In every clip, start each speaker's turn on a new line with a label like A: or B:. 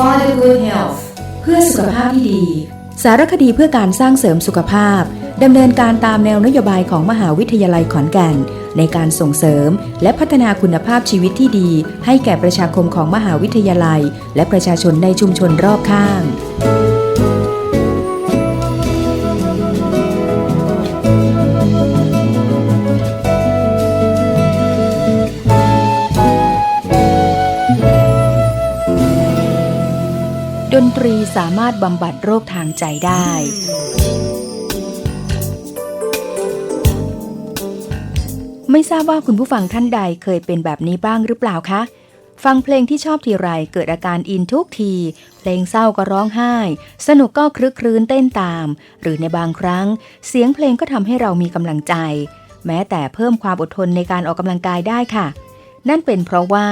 A: for the good health
B: เพื่อสุขภาพที่ดี สารคดีเพื่อการสร้างเสริมสุขภาพดำเนินการตามแนวนโยบายของมหาวิทยาลัยขอนแก่น ในการส่งเสริม และพัฒนาคุณภาพชีวิตที่ดี ให้แก่ประชาคมของมหาวิทยาลัย และประชาชนในชุมชนรอบข้าง นตรีสามารถบำบัดโรคทางใจได้ ไม่ทราบว่าคุณผู้ฟังท่านใดเคยเป็นแบบนี้บ้างหรือเปล่าคะ ฟังเพลงที่ชอบทีไรเกิดอาการอินทุกที เพลงเศร้าก็ร้องไห้ สนุกก็คลึกครื้นเต้นตาม หรือในบางครั้ง เสียงเพลงก็ทำให้เรามีกำลังใจ แม้แต่เพิ่มความอดทนในการออกกำลังกายได้ค่ะ นั่นเป็นเพราะว่า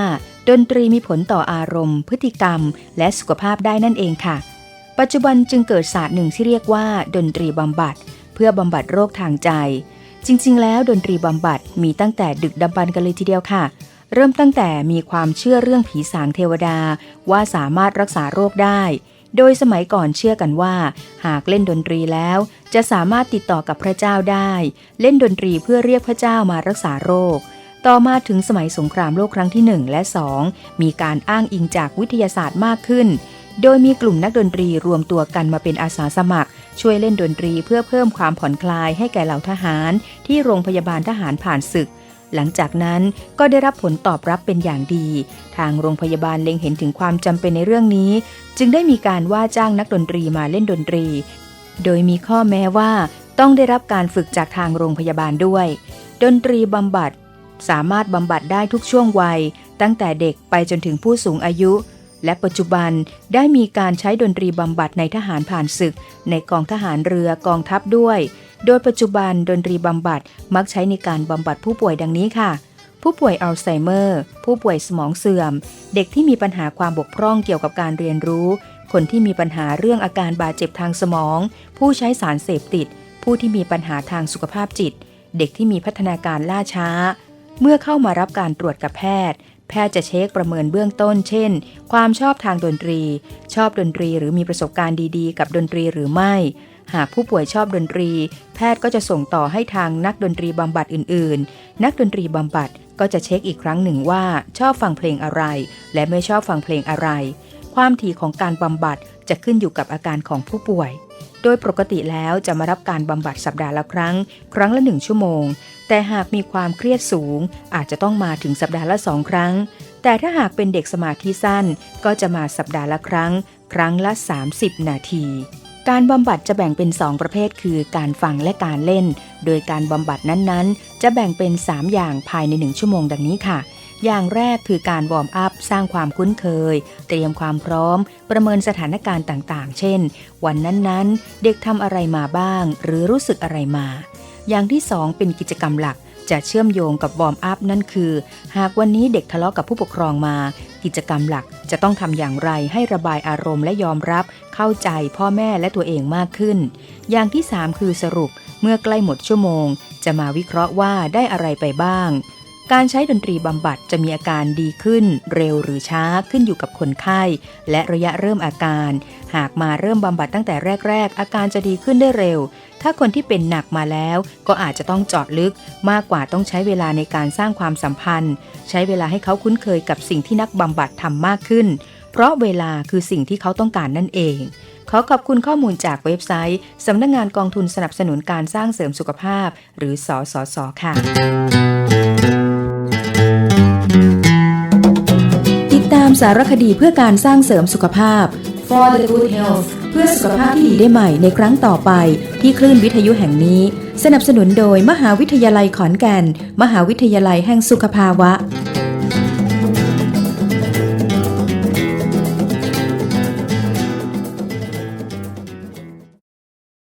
B: ดนตรีมีผลต่ออารมณ์ พฤติกรรม และสุขภาพได้นั่นเองค่ะ ปัจจุบันจึงเกิดศาสตร์หนึ่งที่เรียกว่า ดนตรีบำบัด เพื่อบำบัดโรคทางใจ จริง ๆ แล้วดนตรีบำบัดมีตั้งแต่ดึกดำบรรพ์กันเลยทีเดียวค่ะ เริ่มตั้งแต่มีความเชื่อเรื่องผีสางเทวดา ว่าสามารถรักษาโรคได้ โดยสมัยก่อนเชื่อกันว่า หากเล่นดนตรีแล้ว จะสามารถติดต่อกับพระเจ้าได้ เล่นดนตรีเพื่อเรียกพระเจ้ามารักษาโรค ต่อมาถึงสมัยสงครามโลกครั้งที่ 1 และ 2 มีการอ้างอิงจากวิทยาศาสตร์มากขึ้น โดยมีกลุ่มนักดนตรีรวมตัวกันมาเป็นอาสาสมัคร ช่วยเล่นดนตรีเพื่อเพิ่มความผ่อนคลายให้แก่เหล่าทหาร ที่โรงพยาบาลทหารผ่านศึก หลังจากนั้นก็ได้รับผลตอบรับเป็นอย่างดี ทางโรงพยาบาลเล็งเห็นถึงความจำเป็นในเรื่องนี้ จึงได้มีการว่าจ้างนักดนตรีมาเล่นดนตรี โดยมีข้อแม้ว่าต้องได้รับการฝึกจากทางโรงพยาบาลด้วย ดนตรีบำบัด สามารถบำบัดได้ทุกช่วงวัย ตั้งแต่เด็กไปจนถึงผู้สูงอายุ และปัจจุบันได้มีการใช้ดนตรีบำบัดในทหารผ่านศึก ในกองทหารเรือกองทัพด้วย โดยปัจจุบันดนตรีบำบัดมักใช้ในการบำบัดผู้ป่วยดังนี้ค่ะ ผู้ป่วยอัลไซเมอร์ ผู้ป่วยสมองเสื่อม เด็กที่มีปัญหาความบกพร่องเกี่ยวกับการเรียนรู้ คนที่มีปัญหาเรื่องอาการบาดเจ็บทางสมอง ผู้ใช้สารเสพติด ผู้ที่มีปัญหาทางสุขภาพจิต เด็กที่มีพัฒนาการล่าช้า เมื่อเข้ามารับการตรวจกับแพทย์ แพทย์จะเช็คประเมินเบื้องต้น เช่น ความชอบทางดนตรี ชอบดนตรีหรือมีประสบการณ์ดีๆ กับดนตรีหรือไม่ หากผู้ป่วยชอบดนตรี แพทย์ก็จะส่งต่อให้ทางนักดนตรีบำบัดอื่น ๆ นักดนตรีบำบัดก็จะเช็คอีกครั้งหนึ่งว่า ชอบฟังเพลงอะไร และไม่ชอบฟังเพลงอะไร ความถี่ของการบำบัดจะขึ้นอยู่กับอาการของผู้ป่วย โดยปกติแล้วจะมารับการบำบัดสัปดาห์ละครั้ง ครั้งละหนึ่งชั่วโมง แต่หากมีความเครียดสูง อาจจะต้องมาถึงสัปดาห์ละสองครั้ง แต่ถ้าหากเป็นเด็กสมาธิสั้น ก็จะมาสัปดาห์ละครั้ง ครั้งละ 30 นาที การบำบัดจะแบ่งเป็น 2 ประเภท คือการฟังและการเล่น โดยการบำบัดนั้นๆ จะแบ่งเป็น 3 อย่างภายใน 1 ชั่วโมงดังนี้ค่ะ อย่างแรกคือการวอร์มอัพสร้างความคุ้นเคย เตรียมความพร้อม ประเมินสถานการณ์ต่างๆ เช่น วันนั้นๆ เด็กทำอะไรมาบ้าง หรือรู้สึกอะไรมา อย่างที่ 2 เป็นกิจกรรมหลักจะเชื่อมโยงกับวอร์มอัพนั่นคือ หากวันนี้เด็กทะเลาะกับผู้ปกครองมา กิจกรรมหลักจะต้องทำอย่างไรให้ระบายอารมณ์และยอมรับ เข้าใจพ่อแม่และตัวเองมากขึ้น อย่างที่ 3 คือสรุปเมื่อใกล้หมดชั่วโมง จะมาวิเคราะห์ว่าได้อะไรไปบ้าง การใช้ดนตรีบำบัดจะมีอาการดีขึ้น เร็วหรือช้าขึ้นอยู่กับคนไข้ และระยะเริ่มอาการ หากมาเริ่มบำบัดตั้งแต่แรก ๆ อาการจะดีขึ้นได้เร็ว ถ้าคนที่เป็นหนักมาแล้วก็อาจจะต้องเจาะลึก มากกว่าต้องใช้เวลาในการสร้างความสัมพันธ์ ใช้เวลาให้เขาคุ้นเคยกับสิ่งที่นักบำบัดทำมากขึ้น เพราะเวลาคือสิ่งที่เขาต้องการนั่นเองขอขอบคุณข้อมูลจากเว็บไซต์ สำนักงงานกองทุนสนับสนุนการสร้างเสริมสุขภาพ หรือสสสค่ะามสารคดีเพื่อการสร้างเสริมสุขภาพ
A: for the good health
B: เพื่อสุขภาพที่ดีได้ใหม่ในครั้งต่อไป ที่คลื่นวิทยุแห่งนี้ สนับสนุนโดยมหาวิทยาลัยขอนแก่น มหาวิทยาลัยแห่งสุขภาวะ